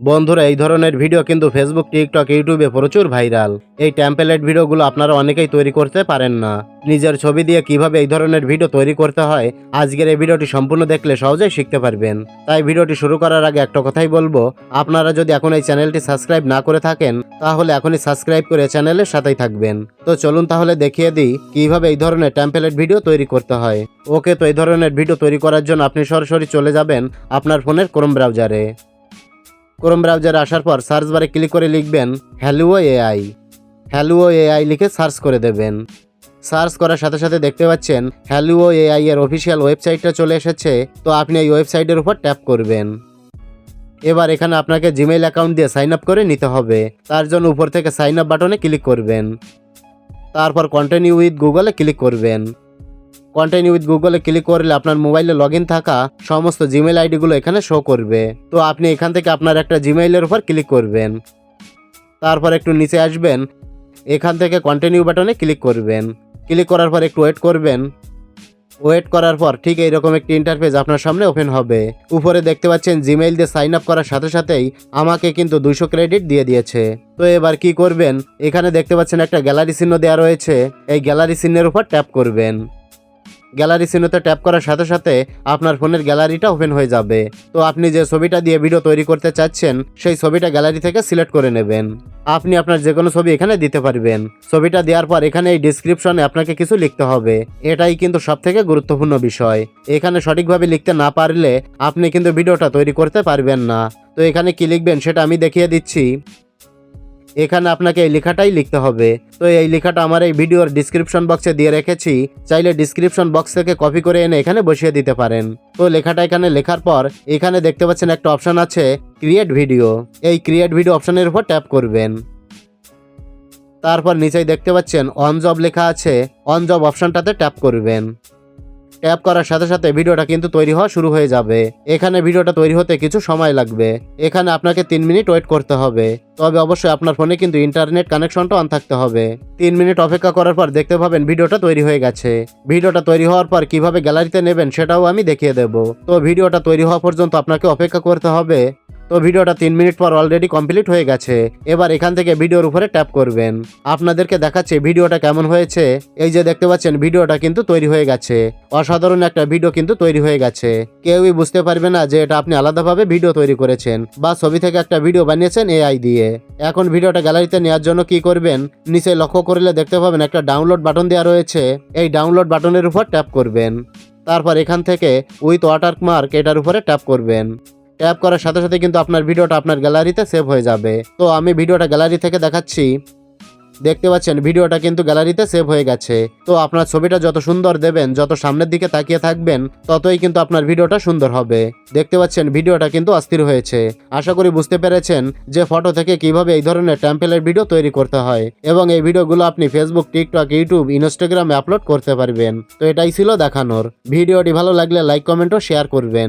বন্ধুরা, এই ধরনের ভিডিও কিন্তু ফেসবুক টিকটক ইউটিউবে প্রচুর ভাইরাল এই ট্যাম্পলেট ভিডিওগুলো আপনারা অনেকেই তৈরি করতে পারেন না। নিজের ছবি দিয়ে কীভাবে এই ধরনের ভিডিও তৈরি করতে হয়, আজকের এই ভিডিওটি সম্পূর্ণ দেখলে সহজেই শিখতে পারবেন। তাই ভিডিওটি শুরু করার আগে একটা কথাই বলব, আপনারা যদি এখন এই চ্যানেলটি সাবস্ক্রাইব না করে থাকেন, তাহলে এখনই সাবস্ক্রাইব করে চ্যানেলের সাথেই থাকবেন। তো চলুন তাহলে দেখিয়ে দিই, কীভাবে এই ধরনের ট্যাম্পলেট ভিডিও তৈরি করতে হয়। ওকে, তো এই ধরনের ভিডিও তৈরি করার জন্য আপনি সরাসরি চলে যাবেন আপনার ফোনের ক্রোম ব্রাউজারে ক্রোম ব্রাউজারে আসার পর সার্চ বারে ক্লিক করে লিখবেন হ্যালুও এআই হ্যালুও এআই লিখে সার্চ করে দেবেন। সার্চ করার সাথে সাথে দেখতে পাচ্ছেন হ্যালুও এআই এর অফিসিয়াল ওয়েবসাইটটা চলে এসেছে, তো আপনি এই ওয়েবসাইটের উপর ট্যাপ করবেন। এবার এখানে আপনাকে জিমেইল অ্যাকাউন্ট দিয়ে সাইন আপ করে নিতে হবে। তার জন্য উপর থেকে সাইন আপ বাটনে ক্লিক করবেন। তারপর কন্টিনিউ উইথ গুগলে ক্লিক করবেন। কন্টিনিউ উইথ গুগলে ক্লিক করলে আপনার মোবাইলে লগ থাকা সমস্ত জিমেল আইডিগুলো এখানে শো করবে। তো আপনি এখান থেকে আপনার একটা জিমেইলের উপর ক্লিক করবেন। তারপর একটু নিচে আসবেন। এখান থেকে কন্টিনিউ বাটনে ক্লিক করবেন। ক্লিক করার পর একটু ওয়েট করবেন। ওয়েট করার পর ঠিক এইরকম একটি ইন্টারফেস আপনার সামনে ওপেন হবে। উপরে দেখতে পাচ্ছেন জিমেইল দিয়ে সাইন আপ করার সাথে সাথেই আমাকে কিন্তু দুশো ক্রেডিট দিয়ে দিয়েছে। তো এবার কি করবেন? এখানে দেখতে পাচ্ছেন একটা গ্যালারি চিহ্ন দেওয়া রয়েছে। এই গ্যালারি চিহ্নের উপর ট্যাপ করবেন। গ্যালারি চিহ্নতে ট্যাপ করার সাথে সাথে আপনার ফোনের গ্যালারিটা ওপেন হয়ে যাবে। তো আপনি যে ছবিটা দিয়ে ভিডিও তৈরি করতে চাচ্ছেন, সেই ছবিটা গ্যালারি থেকে সিলেক্ট করে নেবেন। আপনি আপনার যে কোনো ছবি এখানে দিতে পারবেন। ছবিটা দেওয়ার পর এখানে এই ডিসক্রিপশনে আপনাকে কিছু লিখতে হবে। এটাই কিন্তু সব থেকে গুরুত্বপূর্ণ বিষয়। এখানে সঠিকভাবে লিখতে না পারলে আপনি কিন্তু ভিডিওটা তৈরি করতে পারবেন না। তো এখানে কি লিখবেন সেটা আমি দেখিয়ে দিচ্ছি। এখানে আপনাকে এই লেখাটাই লিখতে হবে। তো এই লেখাটা আমার এই ভিডিওর ডিসক্রিপশন বক্সে দিয়ে রেখেছি। চাইলে ডিসক্রিপশন বক্স থেকে কপি করে এনে এখানে বসিয়ে দিতে পারেন। তো লেখাটা এখানে লেখার পর এখানে দেখতে পাচ্ছেন একটা অপশন আছে ক্রিয়েট ভিডিও এই ক্রিয়েট ভিডিও অপশনের উপর ট্যাপ করবেন। তারপর নিচেই দেখতে পাচ্ছেন অন জব লেখা আছে। অন জব অপশনটাতে ট্যাপ করবেন। ট্যাপ করার সাথে সাথে ভিডিওটা কিন্তু তৈরি হওয়া শুরু হয়ে যাবে। এখানে ভিডিওটা তৈরি হতে কিছু সময় লাগবে। এখানে আপনাকে তিন মিনিট ওয়েট করতে হবে। তবে অবশ্যই আপনার ফোনে কিন্তু ইন্টারনেট কানেকশনটা অন থাকতে হবে। তিন মিনিট অপেক্ষা করার পর দেখতে পাবেন ভিডিওটা তৈরি হয়ে গেছে। ভিডিওটা তৈরি হওয়ার পর কীভাবে গ্যালারিতে নেবেন সেটাও আমি দেখিয়ে দেব। তো ভিডিওটা তৈরি হওয়া পর্যন্ত আপনাকে অপেক্ষা করতে হবে। তো ভিডিওটা তিন মিনিট পর অলরেডি কমপ্লিট হয়ে গেছে। এবার এখান থেকে ভিডিওর উপরে ট্যাপ করবেন। আপনাদেরকে দেখাচ্ছে ভিডিওটা কেমন হয়েছে। এই যে দেখতে পাচ্ছেন, ভিডিওটা কিন্তু তৈরি হয়ে গেছে। অসাধারণ একটা ভিডিও কিন্তু তৈরি হয়ে গেছে। কেউই বুঝতে পারবে না যে এটা আপনি আলাদাভাবে ভিডিও তৈরি করেছেন বা ছবি থেকে একটা ভিডিও বানিয়েছেন এআই দিয়ে। এখন ভিডিওটা গ্যালারিতে নেওয়ার জন্য কি করবেন? নিচে লক্ষ্য করলে দেখতে পাবেন একটা ডাউনলোড বাটন দেওয়া রয়েছে। এই ডাউনলোড বাটনের উপর ট্যাপ করবেন। তারপর এখান থেকে উইথ ওয়াটারমার্ক মার্ক এটার উপরে ট্যাপ করবেন। ট্যাপ করার সাথে সাথে কিন্তু আপনার ভিডিওটা আপনার গ্যালারিতে সেভ হয়ে যাবে। তো আমি ভিডিওটা গ্যালারি থেকে দেখাচ্ছি। দেখতে পাচ্ছেন, ভিডিওটা কিন্তু গ্যালারিতে সেভ হয়ে গেছে। তো আপনার ছবিটা যত সুন্দর দেবেন, যত সামনের দিকে তাকিয়ে থাকবেন, ততই কিন্তু আপনার ভিডিওটা সুন্দর হবে। দেখতে পাচ্ছেন, ভিডিওটা কিন্তু অস্থির হয়েছে। আশা করি বুঝতে পেরেছেন যে ফটো থেকে কীভাবে এই ধরনের ট্যাম্পেলের ভিডিও তৈরি করতে হয় এবং এই ভিডিওগুলো আপনি ফেসবুক টিকটক ইউটিউব ইনস্টাগ্রামে আপলোড করতে পারবেন। তো এটাই ছিল দেখানোর। ভিডিওটি ভালো লাগলে লাইক কমেন্ট ও শেয়ার করবেন।